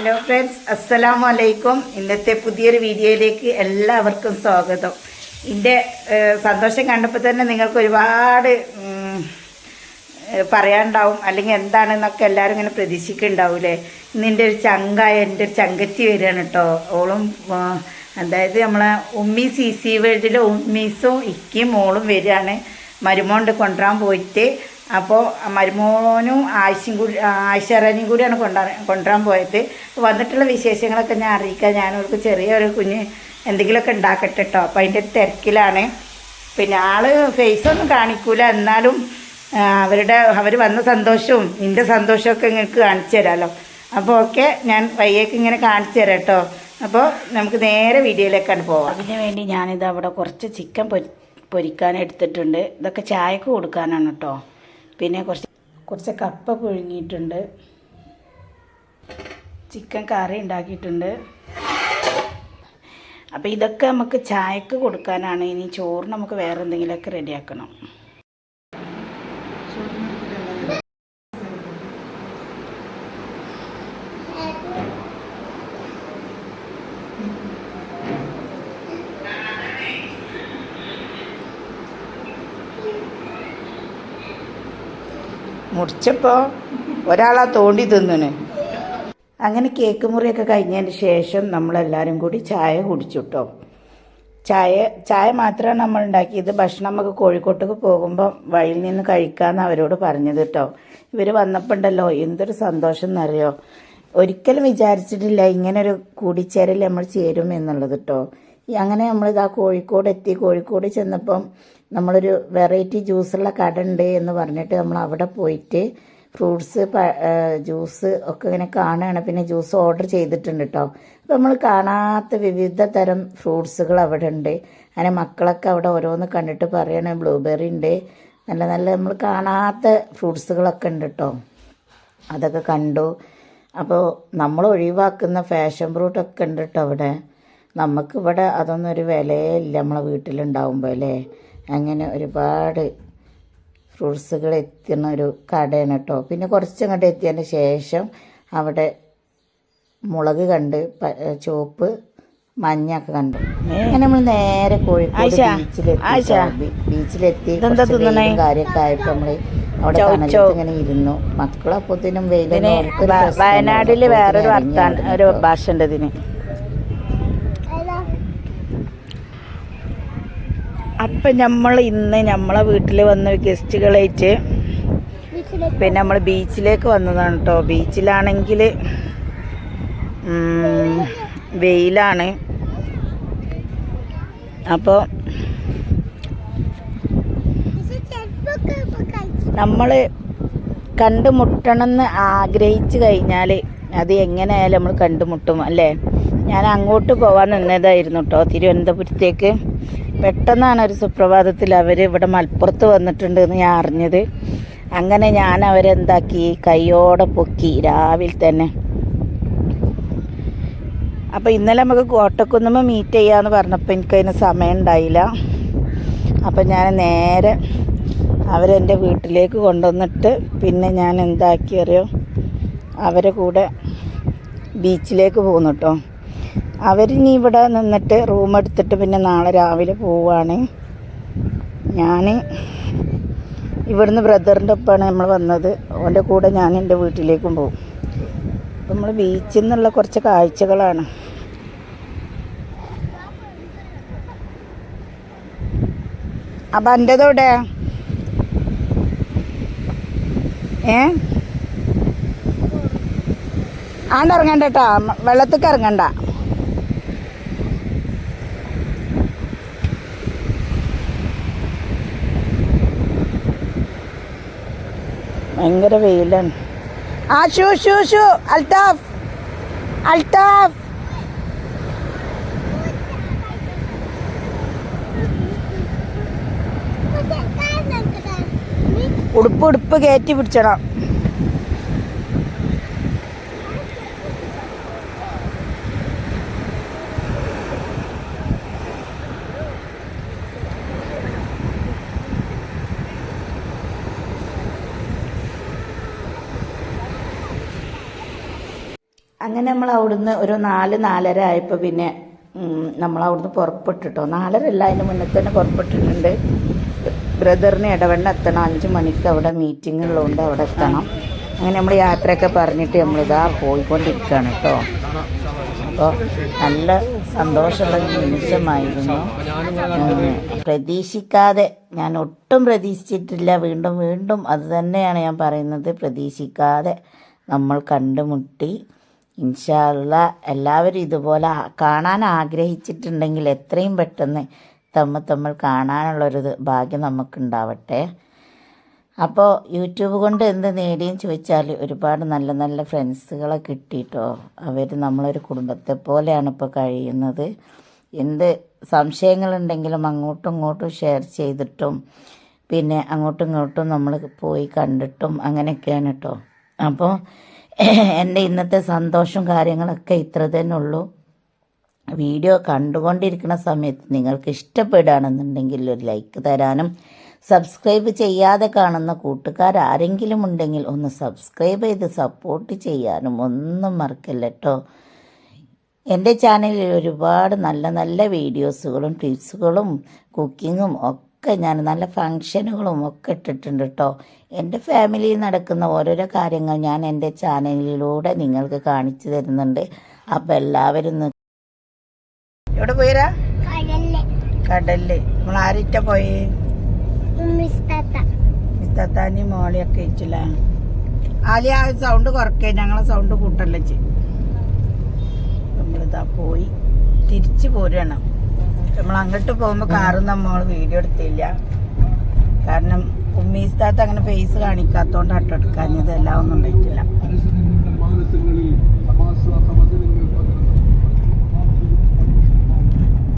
Hello friends അസ്സലാമു അലൈക്കും ഇന്നത്തെ പുതിയൊരു വീഡിയോയിലേക്ക് എല്ലാവർക്കും സ്വാഗതം. എന്റെ സന്തോഷം കണ്ടപ്പോൾ തന്നെ നിങ്ങൾക്ക് ഒരുപാട് പറയാനുണ്ടാവും. അല്ലെങ്കിൽ എന്താണെന്നൊക്കെ എല്ലാവരും ഇങ്ങനെ പ്രതീക്ഷിക്കുന്നുണ്ടാവൂലേ ഇന്ന് എന്റെ ഒരു ചങ്കായ എന്റെ ഒരു ചങ്കത്തി വരികയാണ് കേട്ടോ. ഓളും അതായത് നമ്മളെ ഉമ്മി സി സി വേൾഡിലെ ഉമ്മീസും ഇക്കിയും മോളും വരികയാണ്. മരുമോണ്ട് കൊണ്ടുവരാൻ പോയിട്ട് അപ്പോൾ മരുമോനും ആയിഷും കൂടി ആയിഷറനും കൂടിയാണ് കൊണ്ടുവരാൻ കൊണ്ടുവരാൻ പോയത്. വന്നിട്ടുള്ള വിശേഷങ്ങളൊക്കെ ഞാൻ അറിയിക്കാം. ഞാനവർക്ക് ചെറിയൊരു കുഞ്ഞ് എന്തെങ്കിലുമൊക്കെ ഉണ്ടാക്കട്ടെ കേട്ടോ അപ്പോൾ അതിന്റെ തിരക്കിലാണ്. പിന്നെ ആൾ ഫേസൊന്നും കാണിക്കൂല. എന്നാലും അവരുടെ അവർ വന്ന സന്തോഷവും നിന്റെ സന്തോഷമൊക്കെ നിങ്ങൾക്ക് കാണിച്ചു തരാമല്ലോ അപ്പോൾ ഓക്കെ ഞാൻ വയ്യേക്ക് ഇങ്ങനെ കാണിച്ചു തരാം കേട്ടോ അപ്പോൾ നമുക്ക് നേരെ വീഡിയോയിലേക്കാണ് പോവാം. അതിന് വേണ്ടി ഞാനിത് അവിടെ കുറച്ച് ചിക്കൻ പൊരി പൊരിക്കാൻ എടുത്തിട്ടുണ്ട് ഇതൊക്കെ ചായക്ക് കൊടുക്കാനാണ് കേട്ടോ പിന്നെ കുറച്ച് കുറച്ച് കപ്പ പുഴുങ്ങിയിട്ടുണ്ട്. ചിക്കൻ കറി ഉണ്ടാക്കിയിട്ടുണ്ട്. അപ്പോൾ ഇതൊക്കെ നമുക്ക് ചായക്ക് കൊടുക്കാനാണ്. ഇനി ചോറ് നമുക്ക് വേറെ എന്തെങ്കിലുമൊക്കെ റെഡിയാക്കണം മുറിച്ചപ്പോൾ ഒരാളാ തോണ്ടി തിന്നിന് അങ്ങനെ കേക്ക് മുറിയൊക്കെ കഴിഞ്ഞതിന് ശേഷം നമ്മളെല്ലാവരും കൂടി ചായ കുടിച്ചു ചായ ചായ മാത്രമാണ് നമ്മൾ ഉണ്ടാക്കിയത് ഭക്ഷണം നമുക്ക് കോഴിക്കോട്ടേക്ക് പോകുമ്പോൾ വഴിയിൽ നിന്ന് കഴിക്കാമെന്ന് അവരോട് പറഞ്ഞത് കേട്ടോ ഇവർ വന്നപ്പോൾ ഉണ്ടല്ലോ എന്തൊരു സന്തോഷം എന്നറിയോ? ഒരിക്കലും വിചാരിച്ചിട്ടില്ല ഇങ്ങനൊരു കൂടിച്ചേരൽ നമ്മൾ ചേരും എന്നുള്ളത് കേട്ടോ അങ്ങനെ നമ്മളിതാ കോഴിക്കോട് എത്തി. കോഴിക്കോട് ചെന്നപ്പം നമ്മളൊരു വെറൈറ്റി ജ്യൂസുള്ള കട ഉണ്ട് എന്ന് പറഞ്ഞിട്ട് നമ്മൾ അവിടെ പോയിട്ട് ഫ്രൂട്ട്സ് ജ്യൂസ് ഒക്കെ ഇങ്ങനെ കാണുകയാണ് പിന്നെ ജ്യൂസ് ഓർഡർ ചെയ്തിട്ടുണ്ട് കേട്ടോ അപ്പം നമ്മൾ കാണാത്ത വിവിധ തരം ഫ്രൂട്ട്സുകൾ അവിടെ ഉണ്ട് അങ്ങനെ മക്കളൊക്കെ അവിടെ ഓരോന്ന് കണ്ടിട്ട് പറയണേ ബ്ലൂബെറി ഉണ്ട് നല്ല നല്ല നമ്മൾ കാണാത്ത ഫ്രൂട്ട്സുകളൊക്കെ ഉണ്ട് കേട്ടോ അതൊക്കെ കണ്ടു. അപ്പോൾ നമ്മൾ ഒഴിവാക്കുന്ന ഫാഷൻ ഫ്രൂട്ടൊക്കെ ഉണ്ട് കേട്ടോ അവിടെ. നമുക്കിവിടെ അതൊന്നും ഒരു വിലയേ ഇല്ല നമ്മളെ വീട്ടിലുണ്ടാവുമ്പോൾ അല്ലേ? അങ്ങനെ ഒരുപാട് ഫ്രൂട്ട്സുകൾ എത്തുന്ന ഒരു കടയാണ് കേട്ടോ. പിന്നെ കുറച്ചങ്ങോട്ട് എത്തിയതിന് ശേഷം അവിടെ മുളക് കണ്ട് ചുവപ്പ് മഞ്ഞൊക്കെ കണ്ടു. അങ്ങനെ നമ്മൾ നേരെ കോഴിക്കോട് ബീച്ചിലെത്തി ബീച്ചിലെത്തി. കാര്യമൊക്കെ ആയിട്ട് നമ്മൾ അവിടെ ഇങ്ങനെ ഇരുന്നു. മക്കളപ്പത്തിനും വെയിലും വയനാട്ടിൽ വേറൊരു വർത്താൻ ഒരു ഭാഷ ഉണ്ട് ഇതിന്. അപ്പം നമ്മൾ ഇന്ന് നമ്മളെ വീട്ടിൽ വന്ന ഗസ്റ്റുകളായിട്ട് പിന്നെ നമ്മൾ ബീച്ചിലേക്ക് വന്നതാണ് കേട്ടോ ബീച്ചിലാണെങ്കിൽ വെയിലാണ്. അപ്പോൾ നമ്മൾ കണ്ടുമുട്ടണമെന്ന് ആഗ്രഹിച്ചു കഴിഞ്ഞാൽ അത് എങ്ങനെയായാലും നമ്മൾ കണ്ടുമുട്ടും അല്ലേ? ഞാൻ അങ്ങോട്ട് പോകാൻ നിന്നതായിരുന്നു കേട്ടോ തിരുവനന്തപുരത്തേക്ക്. പെട്ടെന്നാണ് ഒരു സുപ്രഭാതത്തിൽ അവർ ഇവിടെ മലപ്പുറത്ത് വന്നിട്ടുണ്ട് എന്ന് ഞാൻ അറിഞ്ഞത്. അങ്ങനെ ഞാൻ അവരെന്താക്കി കൈയോടെ പൊക്കി രാവിലെ തന്നെ. അപ്പോൾ ഇന്നലെ നമുക്ക് കോട്ടക്കുന്നുമ്പോൾ മീറ്റ് ചെയ്യാമെന്ന് പറഞ്ഞപ്പോൾ എനിക്കതിന് സമയം ഉണ്ടായില്ല. അപ്പം ഞാൻ നേരെ അവരെന്റെ വീട്ടിലേക്ക് കൊണ്ടുവന്നിട്ട് പിന്നെ ഞാൻ എന്താക്കി അറിയോ അവരെ കൂടെ ബീച്ചിലേക്ക് പോകുന്നു കേട്ടോ അവരിനി ഇവിടെ നിന്നിട്ട് റൂം എടുത്തിട്ട് പിന്നെ നാളെ രാവിലെ പോവാണ് ഞാൻ ഇവിടുന്ന് ബ്രദറിന്റെ ഒപ്പമാണ് നമ്മൾ വന്നത്. അവന്റെ കൂടെ ഞാൻ എന്റെ വീട്ടിലേക്കും പോകും. അപ്പം നമ്മൾ ബീച്ചിൽ നിന്നുള്ള കുറച്ച് കാഴ്ചകളാണ്. അപ്പം എന്റെതോടെ ഏ? ആണ്ടിറങ്ങണ്ട കേട്ടാ. വെള്ളത്തേക്ക് ഇറങ്ങണ്ട. ഭയങ്കര വെയിലാണ്. ആ shoe shoe shoe. Althaf. Althaf. ഉടുപ്പ് ഉടുപ്പ് കയറ്റി പിടിച്ചണം. അങ്ങനെ നമ്മൾ അവിടുന്ന് ഒരു നാല് നാലര ആയപ്പോൾ പിന്നെ നമ്മൾ അവിടുന്ന് പുറപ്പെട്ടിട്ടോ. നാലര അല്ല അതിന് മുന്നേ തന്നെ പുറപ്പെട്ടിട്ടുണ്ട്. ബ്രദറിന് ഇടവണ്ണ എത്തണം. അഞ്ച് മണിക്ക് അവിടെ മീറ്റിംഗ് ഉള്ളതുകൊണ്ട് അവിടെ എത്തണം. അങ്ങനെ നമ്മൾ യാത്രയൊക്കെ പറഞ്ഞിട്ട് നമ്മളിതാ പോയിക്കൊണ്ടിരിക്കുകയാണ് കേട്ടോ അപ്പോൾ നല്ല സന്തോഷമുള്ള നിമിഷമായിരുന്നു. പ്രതീക്ഷിക്കാതെ ഞാൻ ഒട്ടും പ്രതീക്ഷിച്ചിട്ടില്ല. വീണ്ടും വീണ്ടും അത് തന്നെയാണ് ഞാൻ പറയുന്നത്. പ്രതീക്ഷിക്കാതെ നമ്മൾ കണ്ടുമുട്ടി. ഇൻഷാല്ല എല്ലാവരും ഇതുപോലെ കാണാൻ ആഗ്രഹിച്ചിട്ടുണ്ടെങ്കിൽ എത്രയും പെട്ടെന്ന് തമ്മിൽ തമ്മിൽ കാണാനുള്ളൊരു ഭാഗ്യം നമുക്കുണ്ടാവട്ടെ. അപ്പോൾ യൂട്യൂബ് കൊണ്ട് എന്ത് നേടിയെന്ന് ചോദിച്ചാൽ ഒരുപാട് നല്ല നല്ല ഫ്രണ്ട്സുകളെ കിട്ടിയിട്ടോ. അവർ നമ്മളൊരു കുടുംബത്തെ പോലെയാണ് ഇപ്പോൾ കഴിയുന്നത്. എന്ത് സംശയങ്ങളുണ്ടെങ്കിലും അങ്ങോട്ടും ഇങ്ങോട്ടും ഷെയർ ചെയ്തിട്ടും പിന്നെ അങ്ങോട്ടും ഇങ്ങോട്ടും നമ്മൾ പോയി കണ്ടിട്ടും അങ്ങനെയൊക്കെയാണ് കേട്ടോ അപ്പോൾ എന്റെ ഇന്നത്തെ സന്തോഷവും കാര്യങ്ങളൊക്കെ ഇത്ര തന്നെ ഉള്ളൂ. വീഡിയോ കണ്ടുകൊണ്ടിരിക്കുന്ന സമയത്ത് നിങ്ങൾക്ക് ഇഷ്ടപ്പെടുകയാണെന്നുണ്ടെങ്കിൽ ഒരു ലൈക്ക് തരാനും സബ്സ്ക്രൈബ് ചെയ്യാതെ കാണുന്ന കൂട്ടുകാർ ആരെങ്കിലും ഉണ്ടെങ്കിൽ ഒന്ന് സബ്സ്ക്രൈബ് ചെയ്ത് സപ്പോർട്ട് ചെയ്യാനും ഒന്നും മറക്കല്ല കേട്ടോ എന്റെ ചാനലിൽ ഒരുപാട് നല്ല നല്ല വീഡിയോസുകളും ടിപ്സുകളും കുക്കിങ്ങും ഒക്കെ ഞാൻ നല്ല ഫങ്ഷനുകളും ഒക്കെ ഇട്ടിട്ടുണ്ട് കേട്ടോ എന്റെ ഫാമിലിയിൽ നടക്കുന്ന ഓരോരോ കാര്യങ്ങൾ ഞാൻ എന്റെ ചാനലിലൂടെ നിങ്ങൾക്ക് കാണിച്ചു തരുന്നുണ്ട്. അപ്പോൾ എല്ലാവരും എവിടെ പോയരാ? കടൽ കടലിൽ. നമ്മൾ ആരിറ്റ പോയി? മിസ്താത്താനി തത്താനി മോളിയൊക്കെ ഇച്ചില്ല ആലി ആ സൗണ്ട് കുറക്കേ ഞങ്ങളെ സൗണ്ട് കൂട്ടല്ലേ നമ്മളിതാ പോയി. തിരിച്ചു പോരുകയാണ് നമ്മൾ അങ്ങോട്ട് പോകുമ്പോൾ കാറും നമ്മൾ വീഡിയോ എടുത്തില്ല. കാരണം ഉമ്മീസ്താത്ത അങ്ങനെ ഫേസ് കാണിക്കാത്തോണ്ട് അട്ടെടുക്കാൻ ഇതെല്ലാം ഒന്നും ഉണ്ടായിട്ടില്ല.